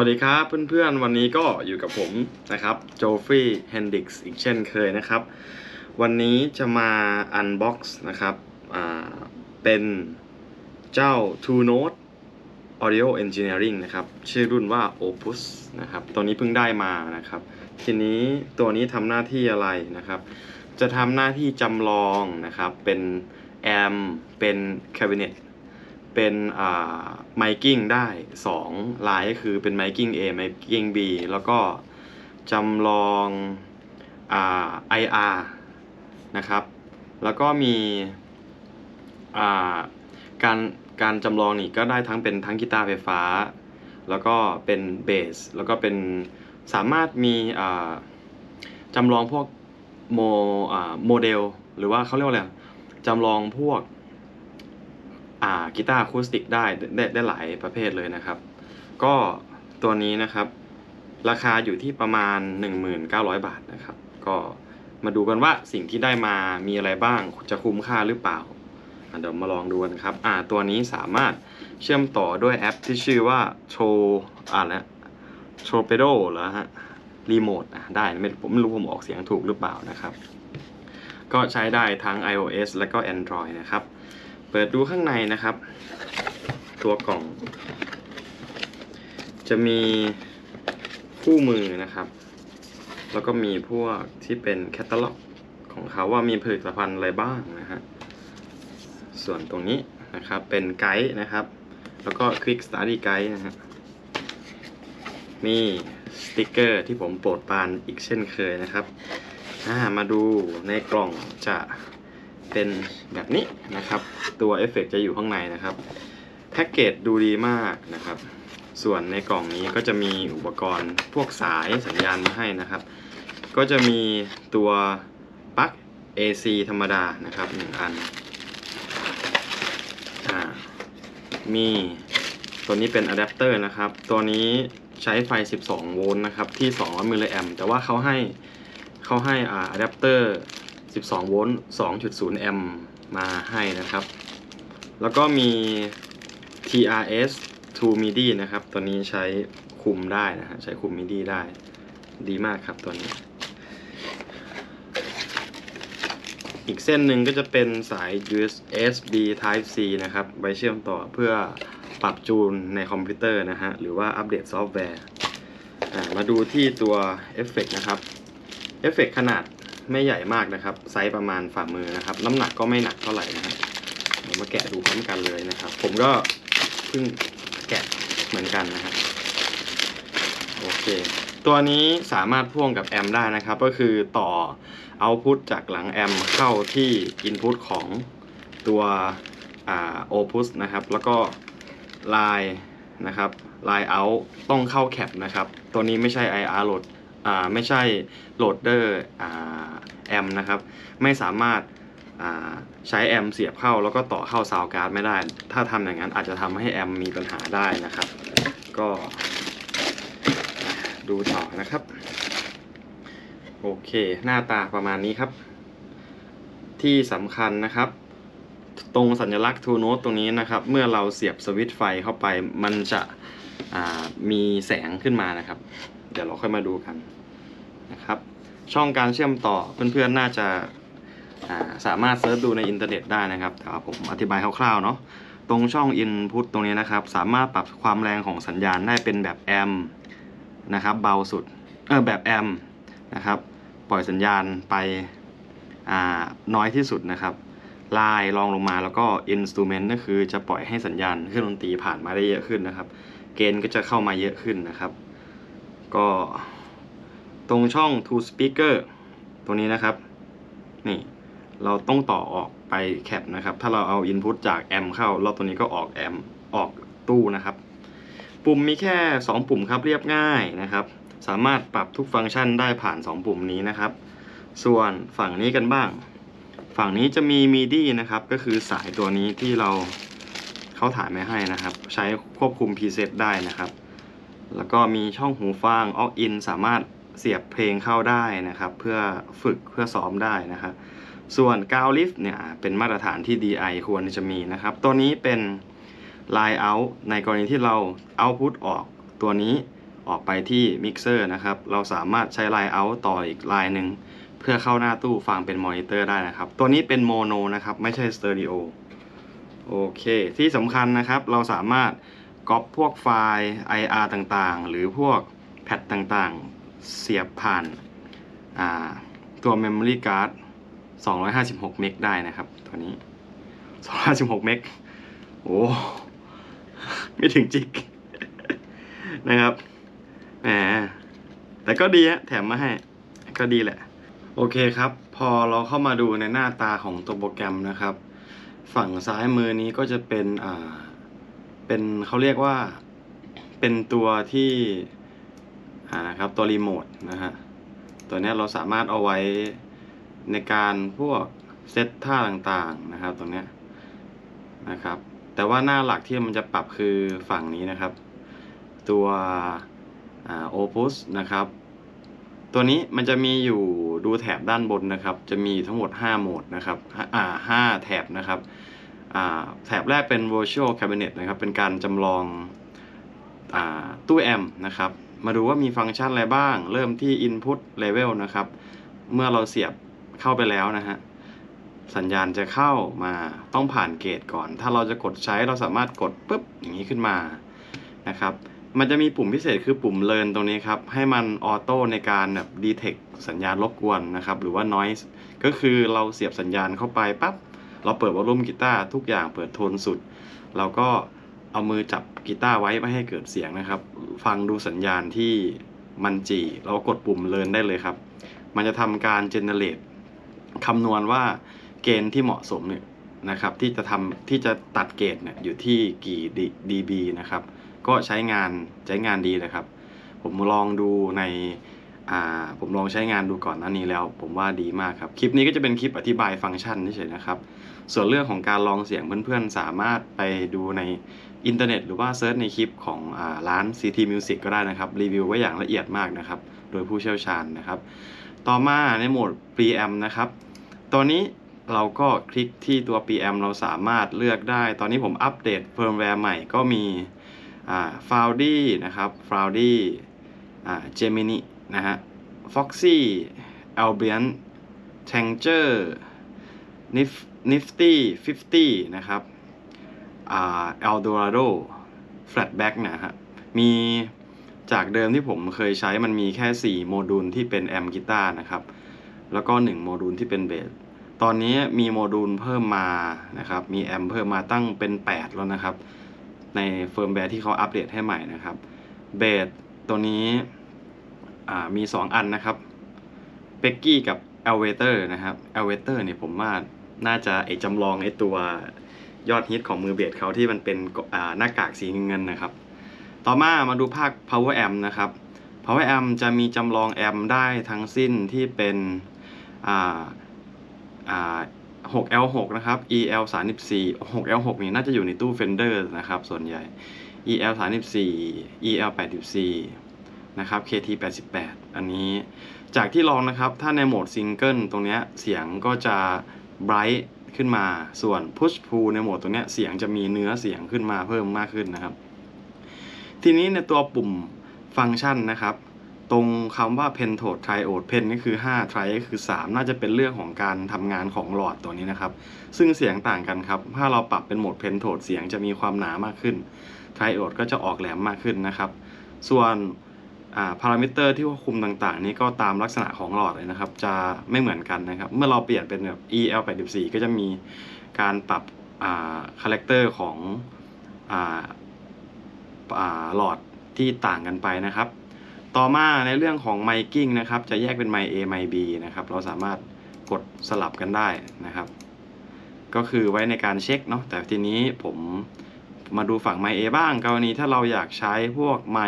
วัสดีครับเพื่อนๆ วันนี้ก็อยู่กับผมนะครับโจฟรีเฮนดิกส์อีกเช่นเคยนะครับ วันนี้จะมาอันบ็อกซ์นะครับเป็นเจ้า Two Note Audio Engineering นะครับ ชื่อรุ่นว่า Opus นะครับ ตัวนี้เพิ่งได้มานะครับ ทีนี้ตัวนี้ทำหน้าที่อะไรนะครับ จะทำหน้าที่จำลองนะครับ เป็นแอมเป็นแคบิ เป็นไมกิ้งได้2ลายก็คือเป็นไมกิ้ง A ไมกิ้ง B แล้วก็จำลองอ่า IR นะครับ แล้วก็มีอ่าการการจำลองนี่ก็ได้ทั้งเป็นทั้งกีตาร์ไฟฟ้า แล้วก็เป็นเบส แล้วก็เป็นสามารถมีอ่าจำลองพวกโมอ่าโมเดล หรือว่าเขาเรียกว่าอะไรจำลองพวก อ่ากีตาร์อะคูสติกได้ได้ได้หลายประเภทเลยนะครับ ก็ตัวนี้นะครับ ราคาอยู่ที่ประมาณ 1,900 บาทนะครับ ก็มาดูกันว่าสิ่งที่ได้มามีอะไรบ้างจะคุ้มค่าหรือเปล่าเดี๋ยวมาลองดูกันครับอ่าตัวนี้สามารถเชื่อมต่อด้วยแอปที่ชื่อว่าโชอ่านแล้วโชเปโดเหรอฮะรีโมทอะได้ไม่ผมไม่รู้ผมออกเสียงถูกหรือเปล่านะครับ ก็ใช้ได้ทั้ง iOS และก็ Android นะครับ ปิดดูข้างในนะครับ ตัวกล่อง จะมีคู่มือนะครับ แล้วก็มีพวกที่เป็นแคตตาล็อกของเขาว่ามีผลิตภัณฑ์อะไรบ้างนะฮะ ส่วนตรงนี้นะครับเป็นไกด์นะครับ แล้วก็ Quick Study Guide นะฮะ มีสติกเกอร์ที่ผมโปรดปรานอีกเช่นเคยนะครับามาดูในกล่องจะ เป็นแบบนี้นะครับ ตัวเอฟเฟกต์จะอยู่ข้างในนะครับแพ็กเกจดูดีมากนะครับ ส่วนในกล่องนี้ก็จะมีอุปกรณ์พวกสายสัญญาณมาให้นะครับ ก็จะมีตัวปลั๊ก AC ธรรมดานะครับหนึ่งอันอ่ามีตัวนี้เป็นอะแดปเตอร์นะครับ ตัวนี้ใช้ไฟ 12 โวลต์นะครับ ที่ 200มิลลิแอมแต่ว่าเขาให้เขาให้อะแดปเตอร์ 12 โวลต์ 2.0 แอมป์มาให้นะครับ แล้วก็มี TRS 2 MIDI นะครับ ตัวนี้ใช้คุมได้นะฮะ ใช้คุม MIDI ได้ ดีมากครับตัวนี้ อีกเส้นหนึ่งก็จะเป็นสาย USB Type C นะครับ ไว้เชื่อมต่อเพื่อปรับจูนในคอมพิวเตอร์นะฮะ หรือว่าอัปเดตซอฟต์แวร์ มาดูที่ตัวเอฟเฟกนะครับ เอฟเฟกขนาด ไม่ใหญ่มากนะครับ ไซส์ประมาณฝ่ามือนะครับ น้ำหนักก็ไม่หนักเท่าไหร่นะครับเดี๋ยวมาแกะดูพร้อมกันเลยนะครับ ผมก็เพิ่งแกะเหมือนกันนะครับโอเค ตัวนี้สามารถพ่วงกับแอมได้นะครับ ก็คือต่อเอาพุตจากหลังแอมเข้าที่อินพุตของตัวโอพุสนะครับ แล้วก็ลายนะครับลายเอาต้องเข้าแคปนะครับ ตัวนี้ไม่ใช่ IR โหลด อ่าไม่ใช่โหลดเดอร์อ่าแอมนะครับ ไม่สามารถอ่าใช้แอมเสียบเข้าแล้วก็ต่อเข้าซาวการ์ดไม่ได้ ถ้าทำอย่างนั้นอาจจะทำให้แอมมีปัญหาได้นะครับ ก็ดูต่อนะครับ โอเค หน้าตาประมาณนี้ครับ ที่สำคัญนะครับตรงสัญลักษณ์ True Note ตรงนี้นะครับ เมื่อเราเสียบสวิตช์ไฟเข้าไป มันจะอ่ามีแสงขึ้นมานะครับ เดี๋ยวเราค่อยมาดูกัน นะครับ ช่องการเชื่อมต่อเพื่อนๆน่าจะาสามารถเซิร์ชดูในอินเทอร์เน็ตได้นะครับ แต่ว่าผมอธิบายคร่าวๆเนาะตรงช่อง Input ตรงนี้นะครับ สามารถปรับความแรงของสัญญาณได้เป็นแบบแอมนะครับเบาสุดเออแบบแอมนะครับปล่อยสัญญาณไปน้อยที่สุดนะครับลายรองลงมาแล้วก็ instrument ก็คือจะปล่อยให้สัญญาณเครื่องดนตรีผ่านมาได้เยอะขึ้นนะครับ เกณฑ์ก็จะเข้ามาเยอะขึ้นนะครับ ก็ ตรงช่อง to speaker ตรงนี้นะครับ นี่เราต้องต่อออกไปแคปนะครับ ถ้าเราเอา input จากแอมเข้าแล้วตัวนี้ก็ออกแอมออกตู้นะครับ ปุ่มมีแค่ 2 ปุ่มครับเรียบง่ายนะครับ สามารถปรับทุกฟังก์ชันได้ผ่าน 2 ปุ่มนี้นะครับ ส่วนฝั่งนี้กันบ้าง ฝั่งนี้จะมี MIDI นะครับ ก็คือสายตัวนี้ที่เราเขาถ่ายมาให้นะครับ ใช้ควบคุม preset ได้นะครับ แล้วก็มีช่องหูฟัง aux in สามารถ เสียบเพลงเข้าได้นะครับ เพื่อฝึกเพื่อซ้อมได้นะครับส่วนกาวลิฟต์เนี่ยเป็นมาตรฐานที่ DI ควรจะมีนะครับ ตัวนี้เป็น line out ในกรณีที่เรา output ออกตัวนี้ออกไปที่มิกเซอร์นะครับ เราสามารถใช้ไลน์เอาต่ออีกไลน์หนึ่งเพื่อเข้าหน้าตู้ฟังเป็นมอนิเตอร์ได้นะครับ ตัวนี้เป็นโมโนนะครับ ไม่ใช่สเตอริโอโอเค ที่สำคัญนะครับเราสามารถก๊อปพวกไฟล์ IR ต่างๆ หรือพวกแพดต่างๆ เสียบผ่านาตัว Memory Card 256 เมกได้นะครับตัวนี้ 256 เมกโอ้ไม่ถึงจิก นะครับแหมแต่ก็ดีฮะแถมมาให้ ก็ดีแหละ โอเคครับ พอเราเข้ามาดูในหน้าตาของตัวโปรแกรมนะครับ ฝั่งซ้ายมือนี้ก็จะเป็นอ่าเป็นเขาเรียกว่าเป็นตัวที่ อ่านะครับตัวรีโมทนะฮะตัวนี้เราสามารถเอาไว้ในการพวกเซตท่าต่างๆนะครับตรงนี้นะครับ แต่ว่าหน้าหลักที่มันจะปรับคือฝั่งนี้นะครับ ตัวโอปุสนะครับ ตัวนี้มันจะมีอยู่ดูแถบด้านบนนะครับ จะมีทั้งหมด 5 โหมดนะครับอ่าห้าแถบนะครับอ่าแถบแรกเป็น virtual cabinet นะครับ เป็นการจำลองอ่าตู้แอมป์นะครับ มาดูว่ามีฟังก์ชันอะไรบ้าง เริ่มที่ input level นะครับ เมื่อเราเสียบเข้าไปแล้วนะฮะ สัญญาณจะเข้ามาต้องผ่านเกตก่อน ถ้าเราจะกดใช้เราสามารถกดปุ๊บอย่างนี้ขึ้นมานะครับ มันจะมีปุ่มพิเศษคือปุ่ม learn ตรงนี้ครับ ให้มันออโต้ในการแบบ detect สัญญาณรบกวนนะครับ หรือว่า noise ก็คือเราเสียบสัญญาณเข้าไปปั๊บเราเปิดวอลลุ่มกีตาร์ทุกอย่างเปิดโทนสุด เราก็ เอามือจับกีตาร์ไว้ไม่ให้เกิดเสียงนะครับ ฟังดูสัญญาณที่มันจีเรากดปุ่ม learn ได้เลยครับ มันจะทำการ generate คำนวณว่าเกณฑ์ที่เหมาะสมเนี่ยนะครับ ที่จะทำที่จะตัดเกรดเนี่ยอยู่ที่กี่ dB นะครับ ก็ใช้งานใช้งานดีเลยครับ ผมลองดูในอ่าผมลองใช้งานดูก่อนหน้านี้แล้ว ผมว่าดีมากครับ คลิปนี้ก็จะเป็นคลิปอธิบายฟังก์ชันเฉยๆนะครับ ส่วนเรื่องของการลองเสียงเพื่อนๆ สามารถไปดูในอินเทอร์เน็ตหรือว่าเซิร์ชในคลิปของร้าน CT Music ก็ได้นะครับ รีวิวไว้อย่างละเอียดมากนะครับ โดยผู้เชี่ยวชาญนะครับ ต่อมาในโหมด preamp นะครับ ตัวนี้เราก็คลิกที่ตัว preamp เราสามารถเลือกได้ ตอนนี้ผมอัปเดตเฟิร์มแวร์ใหม่ก็มีอ่า f o u d y นะครับ f o u d y อ่า Gemini นะฮะ Foxy Albion Tanger Nif Nifty 50 นะครับอ่า Eldorado Flatback นะฮะมีจากเดิมที่ผมเคยใช้มันมีแค่ 4 โมดูลที่เป็นแอมกีตาร์นะครับ แล้วก็ 1 โมดูลที่เป็นเบสตอนนี้มีโมดูลเพิ่มมานะครับ มีแอมเพิ่มมาตั้งเป็น 8 แล้วนะครับ ในเฟิร์มแวร์ที่เขาอัปเดตให้ใหม่นะครับเบสตัวนี้อ่ามี 2 อันนะครับเ e กกี้กับ e l v a t o r นะครับ e l v a t o r เนี่ยผมว่า น่าจะไอจำลองไอตัวยอดฮิตของมือเบสเขาที่มันเป็นหน้ากากสีเงินนะครับ ต่อมามาดูภาค power amp นะครับ power amp จะมีจำลองแอมได้ทั้งสิ้นที่เป็น 6L6 นะครับ EL 34 6L6 นี่น่าจะอยู่ในตู้ Fender นะครับ ส่วนใหญ่ EL 34 EL 84นะครับ KT 88อันนี้ จากที่ลองนะครับ ถ้าในโหมดซิงเกิลตรงเนี้ยเสียงก็จะ bright ขึ้นมา ส่วน push pull ในโหมดตรงเนี้ยเสียงจะมีเนื้อเสียงขึ้นมาเพิ่มมากขึ้นนะครับ ทีนี้ในตัวปุ่มฟังก์ชันนะครับ ตรงคำว่า pentode triode pen ก็คือ 5 tri ก็คือ 3 น่าจะเป็นเรื่องของการทำงานของหลอดตัวนี้นะครับ ซึ่งเสียงต่างกันครับ ถ้าเราปรับเป็นโหมด pentode เสียงจะมีความหนามากขึ้น triode ก็จะออกแหลมมากขึ้นนะครับ ส่วน พารามิเตอร์ที่ควบคุมต่างๆ นี้ก็ตามลักษณะของหลอดเลยนะครับ จะไม่เหมือนกันนะครับ เมื่อเราเปลี่ยนเป็นแบบ EL 84 ก็จะมีการปรับคาแรคเตอร์ของอ่าหลอดที่ต่างกันไปนะครับ ต่อมาในเรื่องของไมกิ้งนะครับ จะแยกเป็นไม A ไม B นะครับ เราสามารถกดสลับกันได้นะครับ ก็คือไว้ในการเช็คเนาะ แต่ทีนี้ผมมาดูฝั่งไม A บ้าง กรณีถ้าเราอยากใช้พวกไม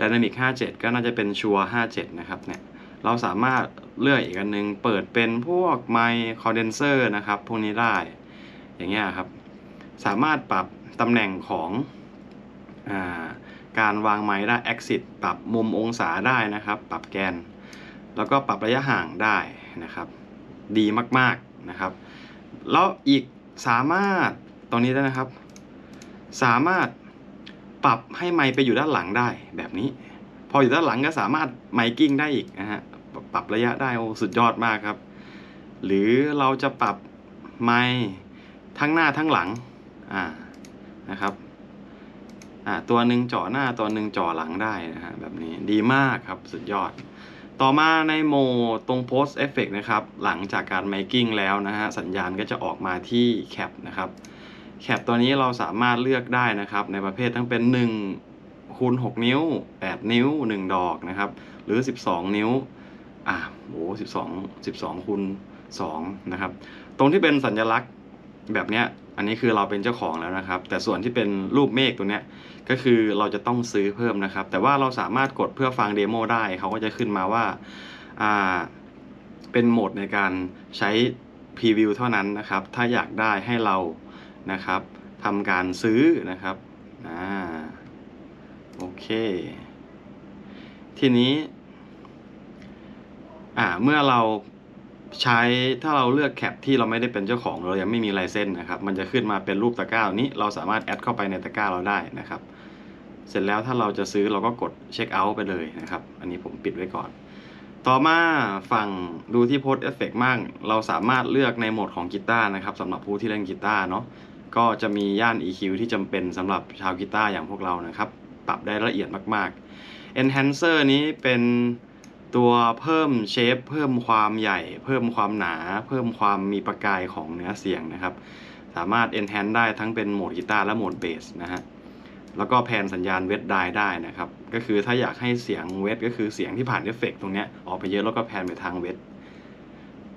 Dynamic 57 ก็น่าจะเป็นชัวร์57 นะครับเนี่ยเราสามารถเลือกอีกอันนึง เปิดเป็นพวกไมคอนเดนเซอร์นะครับ พวกนี้ได้ อย่างเงี้ยครับ สามารถปรับตำแหน่งของอาการวางไม้ได้ exit ปรับมุมองศาได้นะครับ ปรับแกน แล้วก็ปรับระยะห่างได้นะครับ ดีมากๆนะครับ แล้วอีกสามารถตรงนี้ได้นะครับ สามารถ ปรับให้ไมค์ไปอยู่ด้านหลังได้แบบนี้ พออยู่ด้านหลังก็สามารถไมกิ้งได้อีกนะฮะปรับระยะได้โอ้สุดยอดมากครับ หรือเราจะปรับไมค์ทั้งหน้าทั้งหลังอ่านะครับอ่าตัวหนึ่งจ่อหน้าตัวหนึ่งจ่อหลังได้นะฮะแบบนี้ดีมากครับสุดยอด ต่อมาในโหมดตรง post effect นะครับ หลังจากการ making แล้วนะฮะสัญญาณก็จะออกมาที่ cap นะครับ cap ตัวนี้เราสามารถเลือกได้นะครับ ในประเภททั้งเป็น1คูณ6นิ้ว 8 นิ้ว 1 ดอกนะครับ หรือ 12 นิ้วอ่าโห12 12คูณ2นะครับ ตรงที่เป็นสัญลักษณ์แบบเนี้ย อันนี้คือเราเป็นเจ้าของแล้วนะครับ แต่ส่วนที่เป็นรูปเมฆตัวเนี้ย ก็คือเราจะต้องซื้อเพิ่มนะครับ แต่ว่าเราสามารถกดเพื่อฟังเดโมได้ เขาก็จะขึ้นมาว่า อ่า เป็นโหมดในการใช้พรีวิวเท่านั้นนะครับ ถ้าอยากได้ให้เรา นะครับทำการซื้อนะครับอ่าโอเค ทีนี้อ่าเมื่อเราใช้ถ้าเราเลือกแคปที่เราไม่ได้เป็นเจ้าของเรายังไม่มีลายเส้นนะครับ มันจะขึ้นมาเป็นรูปตะกร้านี้เราสามารถแอดเข้าไปในตะกร้าเราได้นะครับ เสร็จแล้วถ้าเราจะซื้อเราก็กดเช็คเอาท์ไปเลยนะครับ อันนี้ผมปิดไว้ก่อน ต่อมาฝั่งดูที่โพสเอฟเฟกมั่งเราสามารถเลือกในโหมดของกีตาร์นะครับสำหรับผู้ที่เล่นกีตาร์เนาะก็จะมีย่าน EQ ที่จำเป็นสำหรับชาวกีตาร์อย่างพวกเรานะครับ ปรับได้ละเอียดมากๆ Enhancer นี้เป็นตัวเพิ่มเชฟเพิ่มความใหญ่ เพิ่มความหนา เพิ่มความมีประกายของเนื้อเสียงนะครับ สามารถ Enhance ได้ทั้งเป็นโหมดกีตาร์และโหมดเบสนะฮะ แล้วก็แพนสัญญาณเวทไดได้นะครับ ก็คือถ้าอยากให้เสียงเวทก็คือเสียงที่ผ่านเอฟเฟกตรงเนี้ยออกไปเยอะแล้วก็แพนไปทางเวท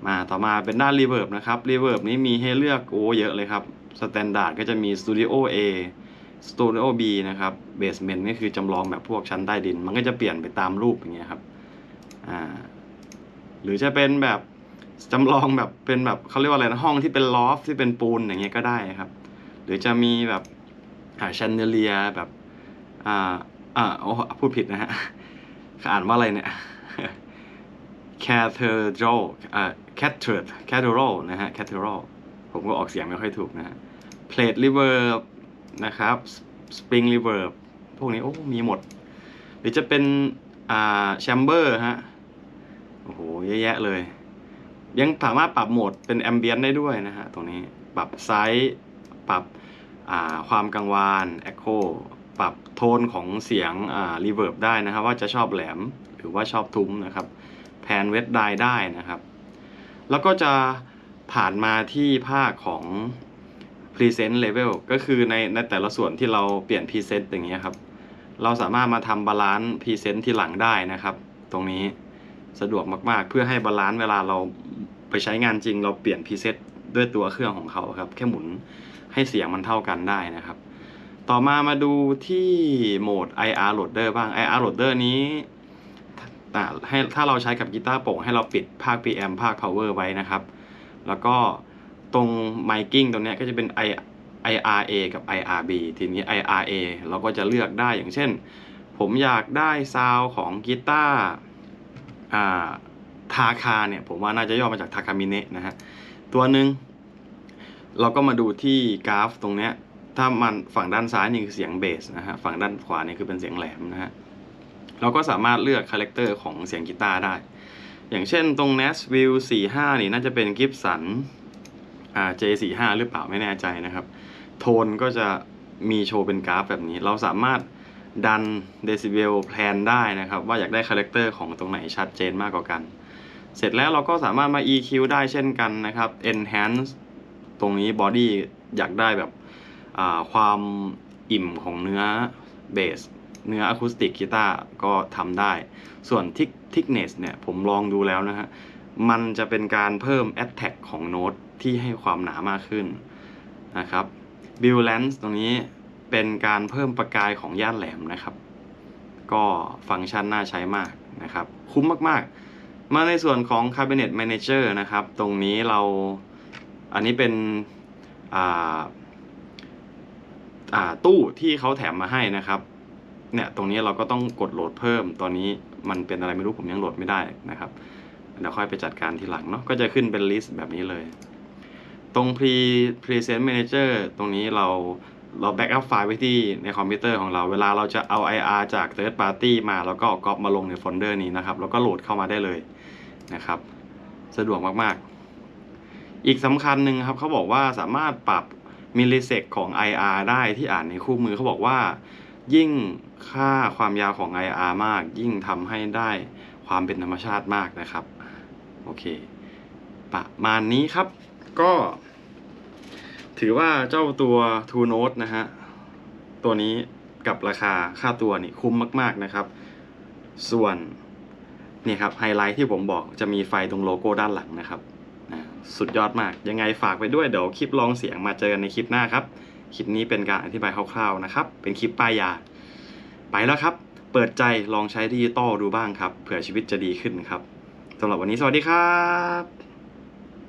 มาต่อมาเป็นด้านรีเวิร์บนะครับรีเวิร์บนี้มีให้เลือกโอ้เยอะเลยครับสแตนดาร์ดก็จะมี Studio A Studio B นะครับเบสเมนต์ก็คือจำลองแบบพวกชั้นใต้ดิน มันก็จะเปลี่ยนไปตามรูปอย่างเงี้ยครับอ่าหรือจะเป็นแบบจำลองแบบเป็นแบบเขาเรียกว่าอะไรนะห้องที่เป็นลอฟที่เป็นปูนอย่างเงี้ยก็ได้ครับ หรือจะมีแบบ อ่าชันเดเลียแบบอ่าอ่าโอ้พูดผิดนะฮะอ่านว่าอะไรเนี่ย cathedral อ่า cathedral cathedral นะฮะ cathedral ผมก็ออกเสียงไม่ค่อยถูกนะฮะ plate reverb นะครับ spring reverb พวกนี้โอ้ มีหมด หรือจะเป็นอ่า chamber ฮะ โอ้โหเยอะแยะเลย ยังสามารถปรับโหมดเป็น ambient ได้ด้วยนะฮะ ตรงนี้ ปรับไซส์ ปรับ ความกังวาน Echo ปรับโทนของเสียงอ่า Reverb ได้นะครับ ว่าจะชอบแหลมหรือว่าชอบทุ้มนะครับแพนเวทไดได้นะครับ แล้วก็จะผ่านมาที่ภาคของ Present Level ก็คือในในแต่ละส่วนที่เราเปลี่ยน Present อย่างเงี้ยครับ เราสามารถมาทำบาลานซ์ Present ที่หลังได้นะครับ ตรงนี้สะดวกมากๆ เพื่อให้บาลานซ์เวลาเราไปใช้งานจริง เราเปลี่ยน Preset ด้วยตัวเครื่องของเขาครับ แค่หมุน ให้เสียงมันเท่ากันได้นะครับ ต่อมามาดูที่โหมด IR loader บ้าง IR loader นี้ให้ถ้าเราใช้กับกีตาร์โป่งให้เราปิดภาค PM ภาค power ไว้นะครับ แล้วก็ตรง miking ตรงนี้ก็จะเป็น I IRA กับ IRB ทีนี้ IRA เราก็จะเลือกได้อย่างเช่น ผมอยากได้ซาวของกีตาร์ทาคาเนี่ย ผมว่าน่าจะย่อมาจากทาคามิเนะนะฮะ ตัวหนึ่ง เราก็มาดูที่กราฟตรงเนี้ยถ้ามันฝั่งด้านซ้ายนี่คือเสียงเบสนะฮะฝั่งด้านขวานี่คือเป็นเสียงแหลมนะฮะเราก็สามารถเลือกคาแรคเตอร์ของเสียงกีตาร์ได้ อย่างเช่นตรง Nashville 45 นี่น่าจะเป็น Gibson อ่า J45 หรือเปล่าไม่แน่ใจนะครับ โทนก็จะมีโชว์เป็นกราฟแบบนี้ เราสามารถดันเดซิเบลแพลนได้นะครับ ว่าอยากได้คาแรคเตอร์ของตรงไหนชัดเจนมากกว่ากัน เสร็จแล้วเราก็สามารถมา EQ ได้เช่นกันนะครับ Enhance ตรงนี้ Body อยากได้แบบความอิ่มของเนื้อเบส เนื้ออะคูสติกกีตาร์ก็ทำได้ ส่วน Thick Thickness เนี่ยผมลองดูแล้วนะฮะ มันจะเป็นการเพิ่ม Attack ของโน้ตที่ให้ความหนามากขึ้นนะครับ Bill Lance ตรงนี้เป็นการเพิ่มประกายของย่านแหลมนะครับ ก็ฟังก์ชันน่าใช้มากนะครับ คุ้มมากๆ มาในส่วนของ Cabinet Manager นะครับ ตรงนี้เรา อันนี้เป็นตู้ที่เขาแถมมาให้นะครับ เนี่ยตรงนี้เราก็ต้องกดโหลดเพิ่ม ตอนนี้มันเป็นอะไรไม่รู้ผมยังโหลดไม่ได้นะครับ เดี๋ยวค่อยไปจัดการทีหลังเนาะ ก็จะขึ้นเป็นลิสต์แบบนี้เลย ตรง Pre Present Manager ตรงนี้เราเราแบ็กอัพไฟล์ไว้ที่ในคอมพิวเตอร์ของเรา เวลาเราจะเอา IR จาก third party มาแล้วก็ก๊อปมาลงในโฟลเดอร์นี้นะครับ แล้วก็โหลดเข้ามาได้เลยนะครับ สะดวกมากๆ อีกสำคัญหนึ่งครับเขาบอกว่าสามารถปรับมิลลิเซกของ IR ได้ที่อ่านในคู่มือเขาบอกว่า ยิ่งค่าความยาวของ IR มาก ยิ่งทำให้ได้ความเป็นธรรมชาติมากนะครับ โอเค ประมาณนี้ครับ ก็ ถือว่าเจ้าตัว True Note นะฮะ ตัวนี้กับราคาค่าตัวนี่คุ้มมาก ๆนะครับ ส่วนนี่ครับไฮไลท์ที่ผมบอกจะมีไฟตรงโลโก้ด้านหลังนะครับ สุดยอดมาก ยังไงฝากไปด้วยเดี๋ยวคลิปลองเสียงมาเจอกันในคลิปหน้าครับ คลิปนี้เป็นการอธิบายคร่าวๆนะครับ เป็นคลิปป้ายยา ไปแล้วครับ เปิดใจลองใช้ดิจิตอลดูบ้างครับ เผื่อชีวิตจะดีขึ้นครับสำหรับวันนี้สวัสดีครับ